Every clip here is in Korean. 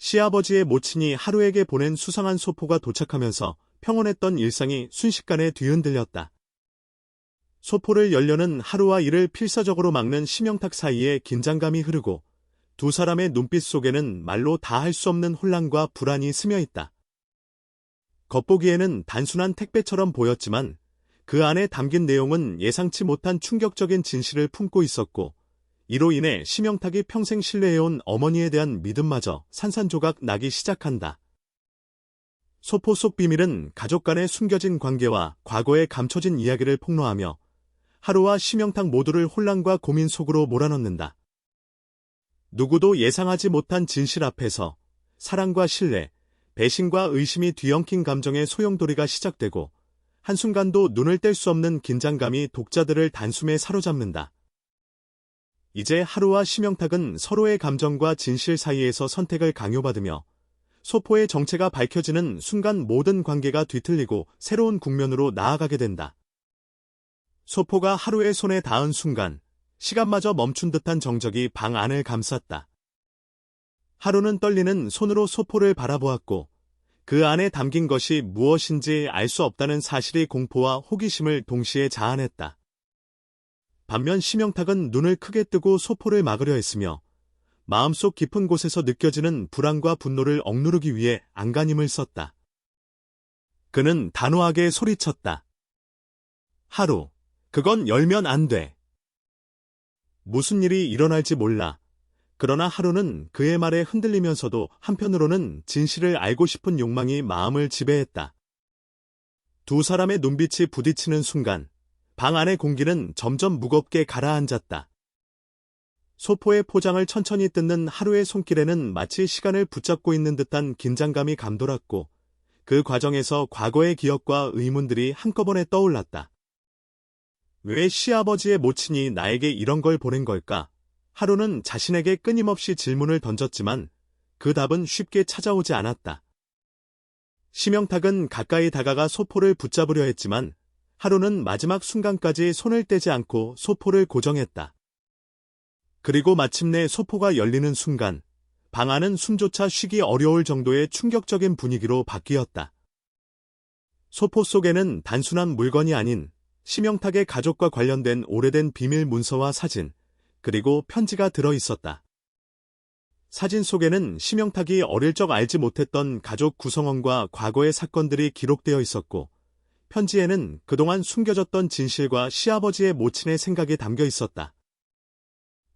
시아버지의 모친이 하루에게 보낸 수상한 소포가 도착하면서 평온했던 일상이 순식간에 뒤흔들렸다. 소포를 열려는 하루와 이를 필사적으로 막는 심영탁 사이에 긴장감이 흐르고 두 사람의 눈빛 속에는 말로 다 할 수 없는 혼란과 불안이 스며 있다. 겉보기에는 단순한 택배처럼 보였지만 그 안에 담긴 내용은 예상치 못한 충격적인 진실을 품고 있었고 이로 인해 심영탁이 평생 신뢰해온 어머니에 대한 믿음마저 산산조각 나기 시작한다. 소포 속 비밀은 가족 간의 숨겨진 관계와 과거에 감춰진 이야기를 폭로하며 하루와 심영탁 모두를 혼란과 고민 속으로 몰아넣는다. 누구도 예상하지 못한 진실 앞에서 사랑과 신뢰, 배신과 의심이 뒤엉킨 감정의 소용돌이가 시작되고 한순간도 눈을 뗄 수 없는 긴장감이 독자들을 단숨에 사로잡는다. 이제 하루와 심영탁은 서로의 감정과 진실 사이에서 선택을 강요받으며 소포의 정체가 밝혀지는 순간 모든 관계가 뒤틀리고 새로운 국면으로 나아가게 된다. 소포가 하루의 손에 닿은 순간 시간마저 멈춘 듯한 정적이 방 안을 감쌌다. 하루는 떨리는 손으로 소포를 바라보았고 그 안에 담긴 것이 무엇인지 알 수 없다는 사실이 공포와 호기심을 동시에 자아냈다. 반면 심영탁은 눈을 크게 뜨고 소포를 막으려 했으며 마음속 깊은 곳에서 느껴지는 불안과 분노를 억누르기 위해 안간힘을 썼다. 그는 단호하게 소리쳤다. 하루, 그건 열면 안 돼. 무슨 일이 일어날지 몰라. 그러나 하루는 그의 말에 흔들리면서도 한편으로는 진실을 알고 싶은 욕망이 마음을 지배했다. 두 사람의 눈빛이 부딪히는 순간 방 안의 공기는 점점 무겁게 가라앉았다. 소포의 포장을 천천히 뜯는 하루의 손길에는 마치 시간을 붙잡고 있는 듯한 긴장감이 감돌았고 그 과정에서 과거의 기억과 의문들이 한꺼번에 떠올랐다. 왜 시아버지의 모친이 나에게 이런 걸 보낸 걸까? 하루는 자신에게 끊임없이 질문을 던졌지만 그 답은 쉽게 찾아오지 않았다. 심영탁은 가까이 다가가 소포를 붙잡으려 했지만 하루는 마지막 순간까지 손을 떼지 않고 소포를 고정했다. 그리고 마침내 소포가 열리는 순간 방 안은 숨조차 쉬기 어려울 정도의 충격적인 분위기로 바뀌었다. 소포 속에는 단순한 물건이 아닌 심영탁의 가족과 관련된 오래된 비밀 문서와 사진, 그리고 편지가 들어 있었다. 사진 속에는 심영탁이 어릴 적 알지 못했던 가족 구성원과 과거의 사건들이 기록되어 있었고, 편지에는 그동안 숨겨졌던 진실과 시아버지의 모친의 생각이 담겨 있었다.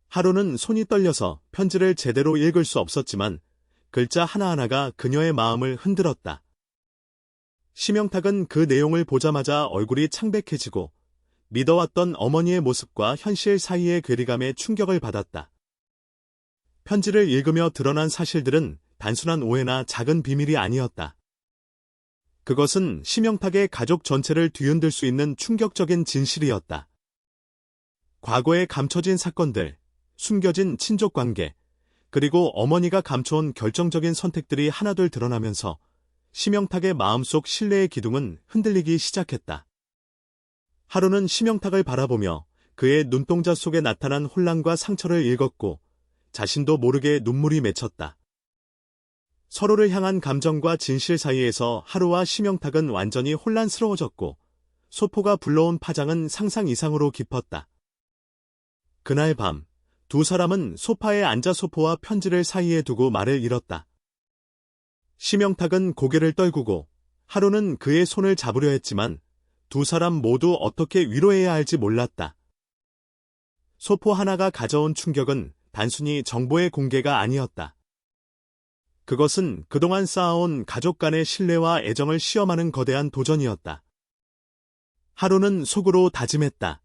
하루는 손이 떨려서 편지를 제대로 읽을 수 없었지만, 글자 하나하나가 그녀의 마음을 흔들었다. 심영탁은 그 내용을 보자마자 얼굴이 창백해지고 믿어왔던 어머니의 모습과 현실 사이의 괴리감에 충격을 받았다. 편지를 읽으며 드러난 사실들은 단순한 오해나 작은 비밀이 아니었다. 그것은 심영탁의 가족 전체를 뒤흔들 수 있는 충격적인 진실이었다. 과거에 감춰진 사건들, 숨겨진 친족 관계, 그리고 어머니가 감춰온 결정적인 선택들이 하나둘 드러나면서 심영탁의 마음속 신뢰의 기둥은 흔들리기 시작했다. 하루는 심영탁을 바라보며 그의 눈동자 속에 나타난 혼란과 상처를 읽었고 자신도 모르게 눈물이 맺혔다. 서로를 향한 감정과 진실 사이에서 하루와 심영탁은 완전히 혼란스러워졌고 소포가 불러온 파장은 상상 이상으로 깊었다. 그날 밤, 두 사람은 소파에 앉아 소포와 편지를 사이에 두고 말을 잃었다. 심영탁은 고개를 떨구고 하루는 그의 손을 잡으려 했지만 두 사람 모두 어떻게 위로해야 할지 몰랐다. 소포 하나가 가져온 충격은 단순히 정보의 공개가 아니었다. 그것은 그동안 쌓아온 가족 간의 신뢰와 애정을 시험하는 거대한 도전이었다. 하루는 속으로 다짐했다.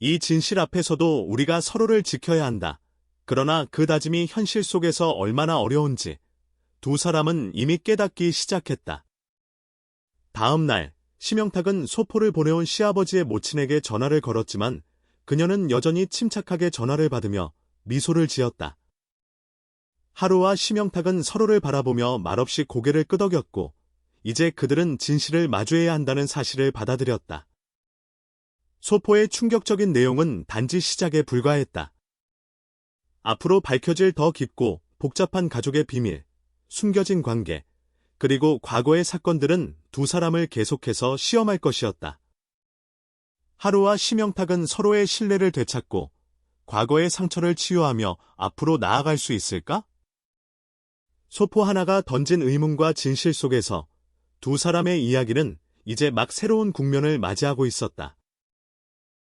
이 진실 앞에서도 우리가 서로를 지켜야 한다. 그러나 그 다짐이 현실 속에서 얼마나 어려운지 두 사람은 이미 깨닫기 시작했다. 다음 날, 심영탁은 소포를 보내온 시아버지의 모친에게 전화를 걸었지만 그녀는 여전히 침착하게 전화를 받으며 미소를 지었다. 하루와 심영탁은 서로를 바라보며 말없이 고개를 끄덕였고 이제 그들은 진실을 마주해야 한다는 사실을 받아들였다. 소포의 충격적인 내용은 단지 시작에 불과했다. 앞으로 밝혀질 더 깊고 복잡한 가족의 비밀, 숨겨진 관계, 그리고 과거의 사건들은 두 사람을 계속해서 시험할 것이었다. 하루와 심영탁은 서로의 신뢰를 되찾고 과거의 상처를 치유하며 앞으로 나아갈 수 있을까? 소포 하나가 던진 의문과 진실 속에서 두 사람의 이야기는 이제 막 새로운 국면을 맞이하고 있었다.